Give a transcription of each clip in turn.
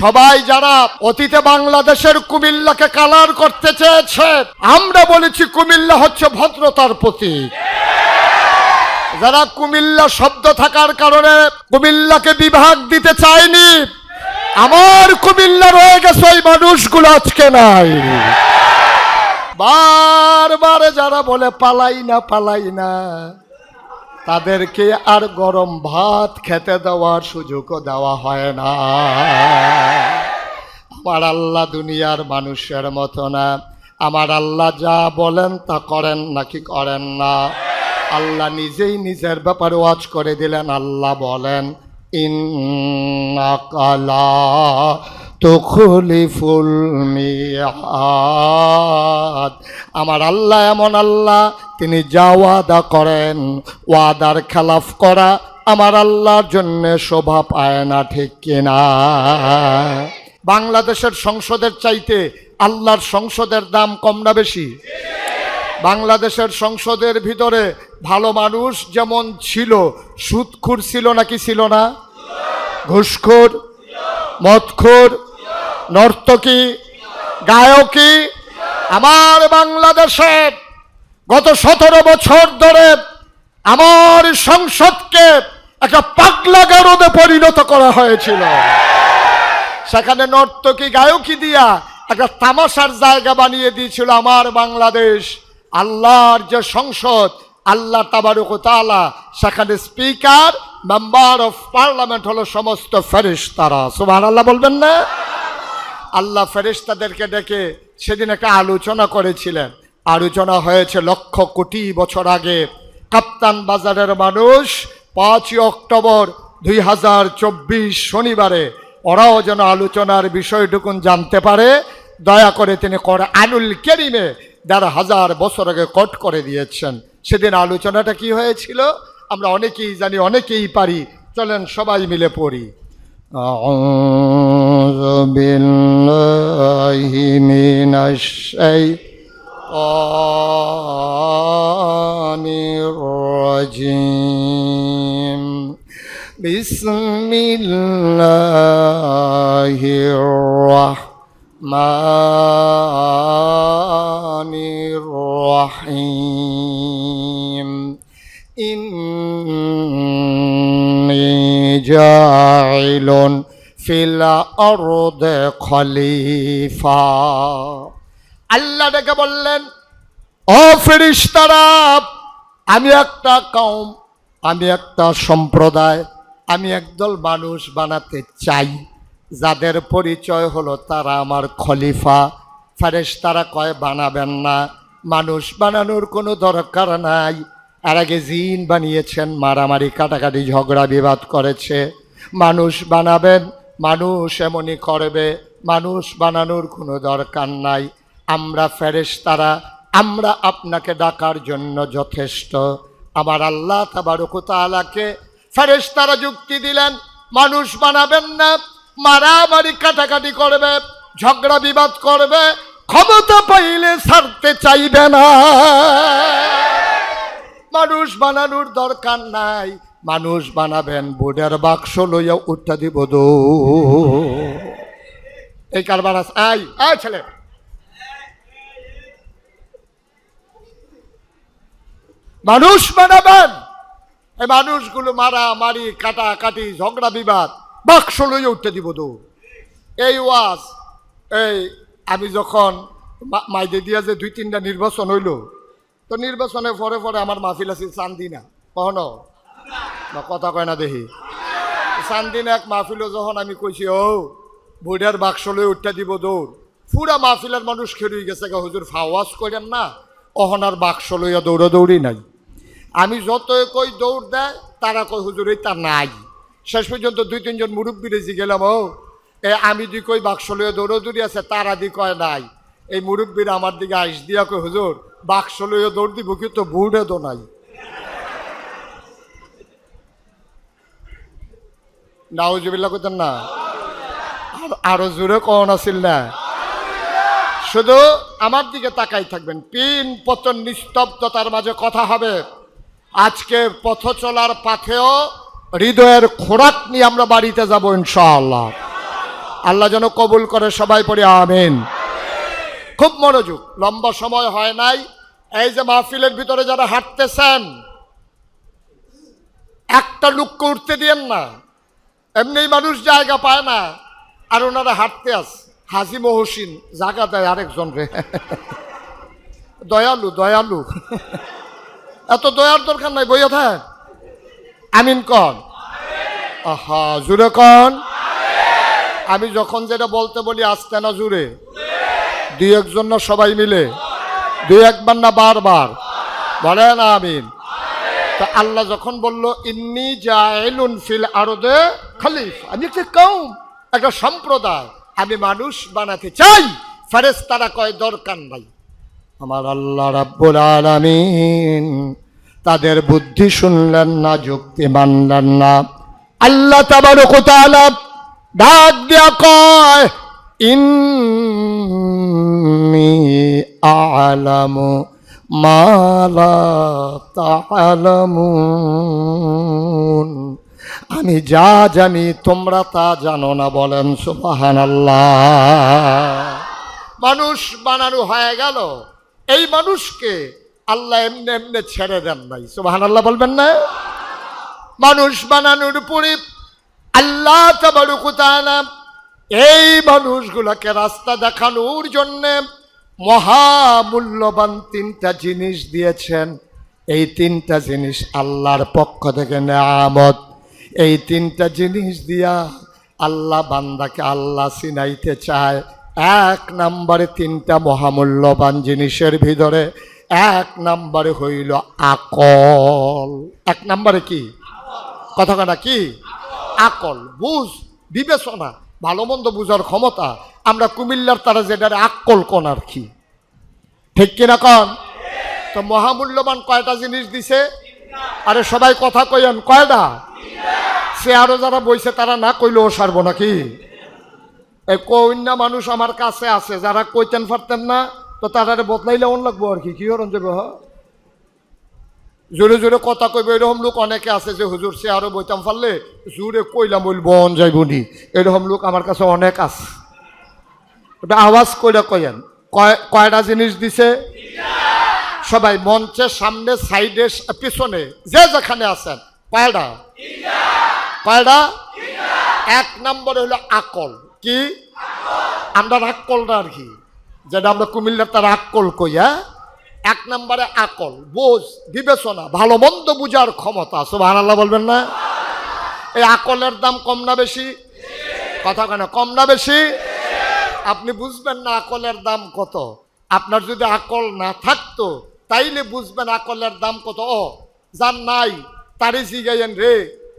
সবাই যারা অতীতে বাংলাদেশের কুমিল্লাকে কালার করতে চেয়েছে, আমরা বলেছি কুমিল্লা হচ্ছে ভদ্রতার প্রতীক। যারা কুমিল্লা শব্দ থাকার কারণে কুমিল্লাকে বিভাগ দিতে চায়নি, আমার কুমিল্লা রয়ে গেছে ওই মানুষগুলো আজকে নাই। বারবার যারা বলে পালাই না পালাই না। তাদেরকে আর গরম ভাত খেতে দেওয়ার সুযোগও দেওয়া হয় না। আমার আল্লাহ দুনিয়ার মানুষের মতো না। আমার আল্লাহ যা বলেন তা করেন নাকি করেন না। আল্লাহ নিজেই নিজের ব্যাপার ওয়াজ করে দিলেন, আল্লাহ বলেন ইন্নাকালা তুখলিফুল মিয়াদ। আমার আল্লাহ এমন আল্লাহ, তিনি যা ওয়াদা করেন, ওয়াদার খেলাফ করা আমার আল্লাহর জন্য শোভা পায় না, ঠিক কিনা? বাংলাদেশের সংসদের চাইতে আল্লাহর সংসদের দাম কম না বেশি? বাংলাদেশের সংসদের ভিতরে ভালো মানুষ যেমন ছিল সুদখুর ছিল নাকি ছিল না? ঘুষখোর? মদখোর? নর্তকী গায়কী আমার বাংলাদেশের গত সতেরো বছর ধরে আমার সংসদকে একটা পাগলা গারদে পরিণত করা হয়েছিল। সেখানে নর্তকী গায়কী দিয়া একটা তামাশার জায়গা বানিয়ে দিয়েছিল আমার বাংলাদেশ। আল্লাহর যে সংসদ, আল্লাহ তাবারুক তালা সেখানে স্পিকার, মেম্বার অফ পার্লামেন্ট হলো সমস্ত ফেরিস তারা সুবাহ আল্লাহ বলবেন না? আল্লাহ ফেরিস্তাদেরকে ডেকে সেদিন একটা আলোচনা করেছিলেন। আলোচনা হয়েছে লক্ষ কোটি বছর আগে। কাপ্তান বাজারের মানুষ পাঁচই অক্টোবর দুই হাজার চব্বিশ শনিবারে, ওরাও যেন আলোচনার বিষয়টুকুন জানতে পারে। দয়া করে তিনি করে আনুল কেরিমে দেড় হাজার বছর আগে কট করে দিয়েছেন। সেদিন আলোচনাটা কি হয়েছিল? আমরা অনেকেই জানি, অনেকেই পারি। চলেন সবাই মিলে পড়ি। أعوذ بالله من الشيطان الرجيم. بسم الله الرحمن الرحيم. إني جاعل খলিফা। আল্লাহ ডেকে বললেন, ও ফেরিস্তারা, আমি একটা কম আমি একটা সম্প্রদায়, আমি একদল মানুষ বানাতে চাই। যাদের পরিচয় হলো তারা আমার খলিফা। ফেরেশতারা কয়, বানাবেন না। মানুষ বানানোর কোনো দরকার নাই। আর আগে জিন বানিয়েছেন, মারামারি, কাটাকাটি, ঝগড়া, বিবাদ করেছে। মানুষ বানাবেন মানুষ এমনই করবে, মানুষ বানানোর কোনো দরকার নাই। আমরা ফেরেশতারা, আমরা আপনাকে ডাকার জন্য যথেষ্ট। আমার আল্লাহ তাবারকুতালাকে ফেরেশতারা যুক্তি দিলেন, মানুষ বানাবেন না, মারামারি কাটাকাটি করবে, ঝগড়া বিবাদ করবে, ক্ষমতা পাইলে ছাড়তে চাইবে না। মানুষ বানানোর দরকার নাই মানুষ বানাবেন বোর্ডের বাক্স লইয়া উঠা দিব এই কারবার আছে। আই আয় ছেলে। মানুষ বানাবেন। এই মানুষগুলো মারা, মারি কাটা কাটি ঝগড়া, বিবাদ, বাক্স লইয়া উঠতে দিব দো। এই ওয়াজ, এই আমি যখন মাইদে দিয়া যে দুই তিনটা নির্বাচন হইল, তো নির্বাচনে পরে পরে আমার মাহফিল আছে, চান্দিনা। কহন কথা কয় না দেখি। চান্দিনা এক মাহফিল যখন আমি কইছি ও বুড়ার বাক্স লই উঠতে দিব দৌড় পুরা মাহফিলের মানুষ খেরুই গেছে গা হুজুর ফাওয়াজ করেন না অহনার বাক্স লইয়া দৌড়া দৌড়ি নাই। আমি যতই কই দৌড় দেয়, তারা কই হুজুর, এই তা নাই। শেষ পর্যন্ত দুই, তিনজন মুরব্বী রেজি গেলাম ও এ আমি দি কই বাক্স লইয়া দৌড়াদৌড়ি আছে, তারা দি কয় নাই। এই মুরব্বীরা আমার দিকে আইস দিয়া কই হুজুর, বাক্স লইয়া দৌড় দিব, কিন্তু বুড়ে তো নাই। নাউজুবিল্লা করতেন না? আর- জোরে কন আছিল না? শুধু আমার দিকে তাকাই থাকবেন পিন পতন নিস্তব্ধতার মাঝে কথা হবে। আজকে পথ চলার পাথেও হৃদয়ের খোরাক নিয়ে আমরা বাড়িতে যাব ইনশাআল্লাহ। আল্লাহ যেন কবুল করে সবাই পড়ে, আমেন। খুব মনোযোগ, লম্বা সময় হয় নাই। এই যে মাহফিলের ভিতরে যারা হাঁটতেছেন, একটা লোককে উঠতে দিয়েন না। এমনি মানুষ জায়গা পায় না, আর ওনারা হাঁটতে আস হাজি মহসিন জায়গা দেয় আরেকজন রে। দয়ালু দয়ালু। এত দয়ার দরকার নাই, বইয়া থাক। আমিন কন। আহা, জুড়ে কন। আমি যখন যেটা বলতে বলি আসতে না জুড়ে? দুই একজন না সবাই মিলে? দুই একবার না বারবার? বলে না আমিন। তো আল্লাহ যখন বলল, ইন্নি জাইলুন ফিল আরদে খালিফ, আমি একটা কম? একটা সম্প্রদায় আমি মানুষ বানাতে চাই। ফেরেস তারা কয়, দরকার নাই। আমার আল্লাহ রাব্বুল আলামিন তাদের বুদ্ধি শুনলেন না, যুক্তি মানলেন না। আল্লাহ তাবারক ওয়া তাআলা ডাক দিয়া কয়, ইন্নি আলামু মালা তালামুন আমি যা জানি, তোমরা তা জানো না বলেন সুবাহান মানুষ বানানো হয়ে গেল। এই মানুষকে আল্লাহ এমনি এমনি ছেড়ে দেন নাই। সুবাহান আল্লাহ বলবেন না? মানুষ বানানোর পরে আল্লাহ তাবারুকুতালা এই মানুষগুলোকে রাস্তা দেখানোর জন্যে মহামূল্যবান তিনটা জিনিস দিয়েছেন। এই তিনটা জিনিস আল্লাহর পক্ষ থেকে নেয়ামত। এই তিনটা জিনিস দিয়া আল্লাহ বান্দাকে আল্লাহ চিনাইতে চায়। এক নম্বরে তিনটা মহামূল্যবান জিনিসের ভিতরে এক নম্বরে হইল আকল। এক নম্বরে কি? কথা কথা কি? আকল। বুঝ, বিবেচনা ভালো মন্দ বুঝার ক্ষমতা। আমরা কুমিল্লার তারা যেটার আকল কোন আর কি? ঠিক কিনা কন? তো মহামূল্যবান কয়টা জিনিস দিছে? আরে সবাই কথা কইন কয়টা? সে আরও যারা বইছে, তারা না কইলেও সারবো নাকি? কন্যা মানুষ আমার কাছে আছে, যারা কইতেন পারতেন না, তো তারা বদলাইলে অন লাগবো আর কি কি হরণ যাবে হ? জোরে জোরে কথা কইবে, এরকম লোক অনেকে আছে যে হুজুর সে আরও বইতাম পারলে জোরে কইলাম বল বন যাইবনি এরকম লোক আমার কাছে অনেক আছে। আওয়াজ কইরা কইেন কয়, কয়টা জিনিস দিছে? সবাই মঞ্চের সামনে, সাইডে, পিছনে, যে যেখানে আছেন, কয়টা? কয়টা? এক নম্বর হলো আকল। কি? আমরা আকলটা আর কি। যেটা আমরা কুমিল্লার তার আকল কই হ্যাঁ? এক নম্বরে আকল, বোঝ, বিবেচনা, ভালো মন্দ বুঝার ক্ষমতা। সুবাহ আল্লাহ বলবেন না? এই আকলের দাম কম না বেশি? কথা কেন কম না বেশি? আপনি বুঝবেন না আকলের দাম কত। আপনার যদি আকল না থাকতো, তাইলে বুঝবেন আকলের দাম কত। ও যার নাই, তারে জিগাইয়েন রে।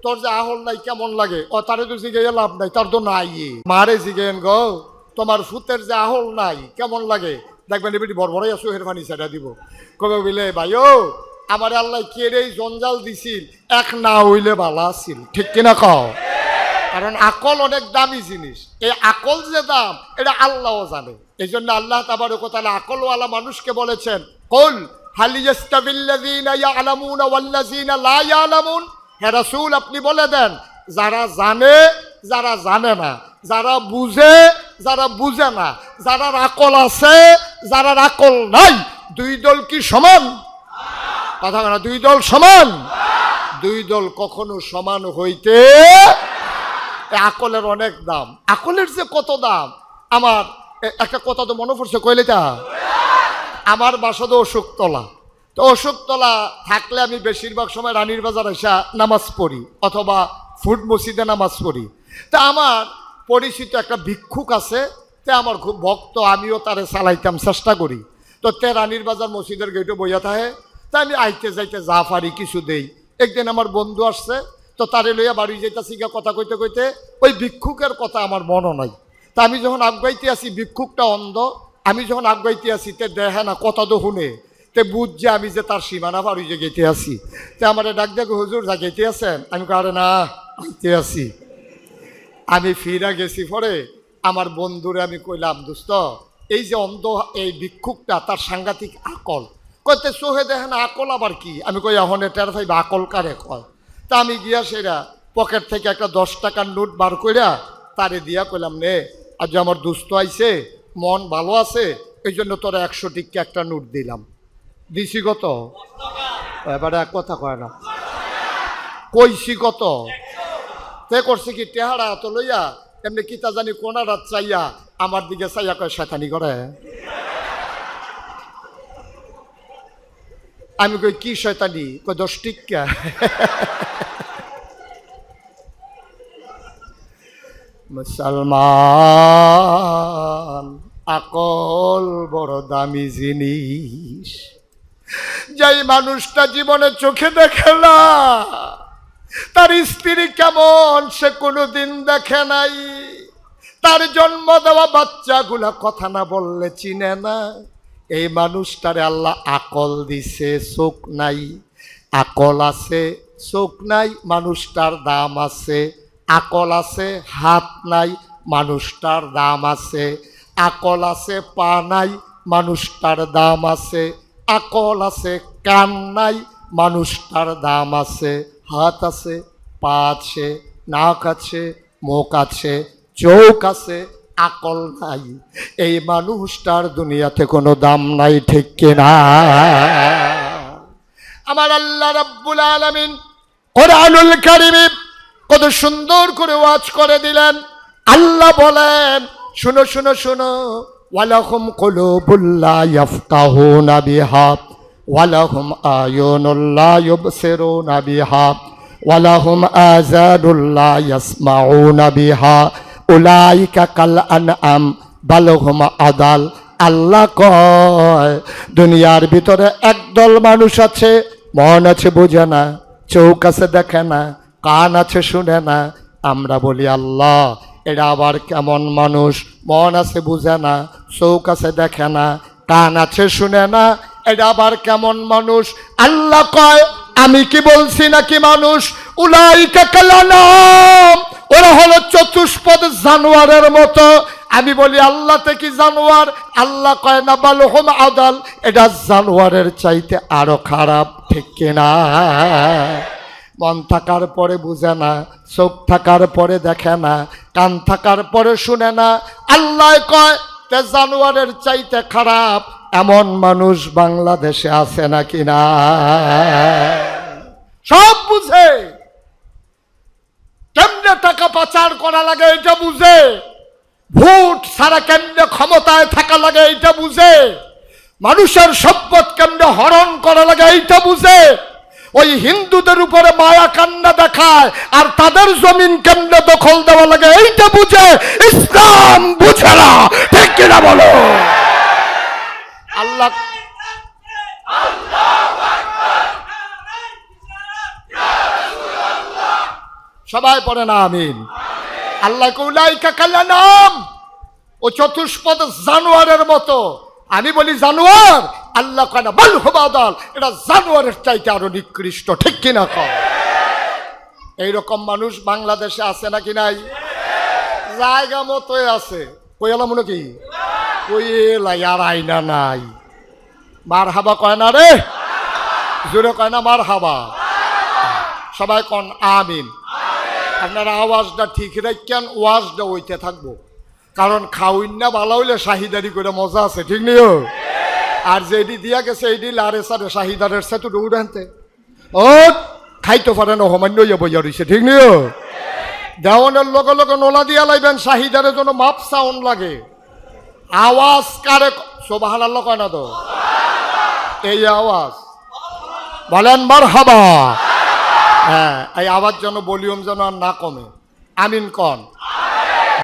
তোর যে আহল নাই, কেমন লাগে? ও তারে তো জিগাইয়া লাভ নাই, তার তো নাই। মারে জিগাইয়েন গো, তোমার ফুতের যে আহল নাই, কেমন লাগে? দেখবেন এবারে বড় বড়ই আসো হের সেটা দিব। কবে বলে ভাই ও আমার আল্লাহ কে জঞ্জাল দিছিল? এক না হইলে ভালো আছিল। ঠিক কিনা কও? কারণ আকল অনেক দামি জিনিস। এই আকল যে দাম, এটা আল্লাহও জানে। এই জন্য আল্লাহ তাবার তালা আকলওয়ালা মানুষকে বলেছেন, কল হালিয়াস্তাবিল্লাযীনা ইয়ালামুনা ওয়াল্লাযীনা লা ইয়ালামুন? হে রাসূল, আপনি বলে দেন, যারা জানে যারা জানে না, যারা বুঝে যারা বুঝে না, যারা আকল আছে, যারা আকল নাই, দুই দল কি সমান? কথা না, দুই দল সমান? দুই দল কখনো সমান হইতে আকলের অনেক দাম। আকলের যে কত দাম? আমার একটা কথা তো মনে পড়ছে, কইলে তা? আমার বাসা তো অশোকতলা। তো অশোকতলা থাকলে আমি বেশিরভাগ সময় রানীর বাজার এসা নামাজ পড়ি, অথবা ফুড মসজিদে নামাজ পড়ি। তা আমার পরিচিত একটা ভিক্ষুক আছে, তে আমার খুব ভক্ত, আমিও তারে চালাইতাম চেষ্টা করি। তো তে রানীর বাজার মসজিদের গেটে বইয়া থাকে, তা আমি আইতে যাইতে যা পারি কিছু দেই। একদিন আমার বন্ধু আসছে, তো তারে লইয়া বাড়ি যাইতাছি গিয়া কথা কইতে কইতে ওই ভিক্ষুকের কথা আমার মনও নাই। তা আমি যখন আগাইতে আসি ভিক্ষুকটা অন্ধ, আমি যখন আগাইতে আসি তে দেখে না, কথা তো শুনে। তে বুঝ যে আমি যে তার সীমানা পারি যে গেতে আসি তে আমার ডাক দেখো হুজুর, যা গেতে আছেন? আমি কারে না আইতে আসি আমি ফিরা গেছি পরে, আমার বন্ধুরে আমি কইলাম, দোস্ত, এই যে অন্ধ, এই ভিক্ষুকটা, তার সাংঘাতিক আকল। কইতে সোহে দেখেন, আকল আবার কি? আমি কই, এখন টের ভাই আকল কারে কয়? তা আমি গিয়া সেরা পকেট থেকে একটা দশ টাকার নোট বার কইরা তারে দিয়া কইলাম, নে, আজ আমার দুস্থ আইছে, মন ভালো আছে এই জন্য তোরা একশো টিকা একটা নোট দিলাম। দিছি কত এবারে এক কথা কয় না। কইছি কত তে করছে কি, টেহারা এত লইয়া, এমনি কিতা জানি কোনা রাত চাইয়া, আমার দিকে চাইয়া কয় শেতানি করে আমি কই, কি শয়তানি? কই দশ টিকা মুসলমান, আকল বড় দামি জিনিস। যেই মানুষটা জীবনে চোখে দেখে না, তার স্ত্রী কেমন সে কোনোদিন দেখে নাই। তার জন্ম দেওয়া বাচ্চাগুলা কথা না বললে চিনে না। এই মানুষটারে আল্লাহ আকল দিছে চোখ নাই। আকল আছে চোখ নাই, মানুষটার দাম আছে। আকল আছে, হাত নাই, মানুষটার দাম আছে। আকল আছে, পা নাই, মানুষটার দাম আছে। আকল আছে, কান নাই, মানুষটার দাম আছে, হাত আছে, পা আছে, নাক আছে, মুখ আছে, চোখ আছে, আকল নাই। এই মানুষটার দুনিয়াতে কোনো দাম নাই, ঠিক কিনা আমার আল্লাহ রাব্বুল আলামিন কোরআনুল কারিমে কত সুন্দর করে ওয়াজ করে দিলেন। আল্লাহ বলেন, শুনো শুনো শুনো ওয়ালাহুম কুলুবুল্লা ইয়াফকাহুনা বিহা, ওয়ালাহুম আয়ুনুল্লা ইউবসিরুনা বিহা, ওয়ালাহুম আযানুল্লা ইয়াসমাউনা বিহা। উলাইকা কাল আনআম, বালহুম আদাল। আল্লাহ কয়, দুনিয়ার ভিতরে একদল মানুষ আছে, মন আছে বোঝে না চৌক আছে দেখে না, কান আছে শুনে না। আমরা বলি আল্লাহ। এটা আবার কেমন মানুষ? মন আছে, বুঝে না চৌক আছে, দেখে না, কান আছে, শুনে না, এটা আবার কেমন মানুষ? আল্লাহ কয়, আমি কি বলছি নাকি মানুষ? উলাইকা কালানাম। ওরা হলো চতুষ্পদ জানোয়ারের মতো। আমি বলি, আল্লাহ কি জানোয়ার? আল্লাহ কয়, না বাল হোম আদাল। এটা জানোয়ারের চাইতে আরও খারাপ, ঠিক কিনা? মন থাকার পরে বুঝে না, চোখ থাকার পরে দেখে না, কান থাকার পরে শুনে না। আল্লাহ কয়, তে জানোয়ারের চাইতে খারাপ এমন মানুষ বাংলাদেশে আছে নাকি না? সব বুঝে। কেমনে টাকা পাচার করা লাগে এটা বুঝে। ভোট সারা কেমনে ক্ষমতায় থাকা লাগে এইটা বুঝে। মানুষের সম্পদ কেমনে হরণ করা লাগে এইটা বুঝে। ওই হিন্দুদের উপরে মায়া কান্না দেখায়, আর তাদের জমিন কেমনে দখল দেওয়া লাগে, এইটা বুঝে ইসলাম বুঝে না, ঠিক কিনা বলো? আল্লাহ সবাই পড়ে না, আমিন। আল্লাহ কৌলাইকা কাল্লা নাম। ও চতুষ্পদ জানোয়ারের মতো। আমি বলি জানোয়ার, আল্লাহ কানা বল হবাদল এটা জানোয়ারের চাইতে আরও নিকৃষ্ট, ঠিক কিনা কর এইরকম মানুষ বাংলাদেশে আছে নাকি নাই? জায়গা মতোই আছে। কইলা মনে কি কইলা আর আইনা নাই। মার হাবা কয় না রে? জোরে কয় না মার হাবা সবাই কন, আমিন। আপনারা আওয়াজটা ঠিক রাখেন ওয়াজটা ওইতে থাকব। কারণ খাউইন না ভালো হইলে শাহিদারি করে মজা আছে, ঠিক নিও? আর যেটি দিয়া গেছে এইটি লারে সারে শাহিদারের সাথে দৌড় আনতে। ও খাইতে পারে না হোমান্য ইয়ে বইয়া রইছে, ঠিক নিও? দেওয়ানের লগে লগে নোলা দিয়া লাইবেন, শাহিদারের জন্য মাপ সাউন্ড লাগে। আওয়াজ কারে সোবাহান আল্লাহ কয় না তো? এই আওয়াজ। বলেন মার হাবা হ্যাঁ এই আওয়াজ যেন ভলিউম যেন আর না কমে। আমিন কন।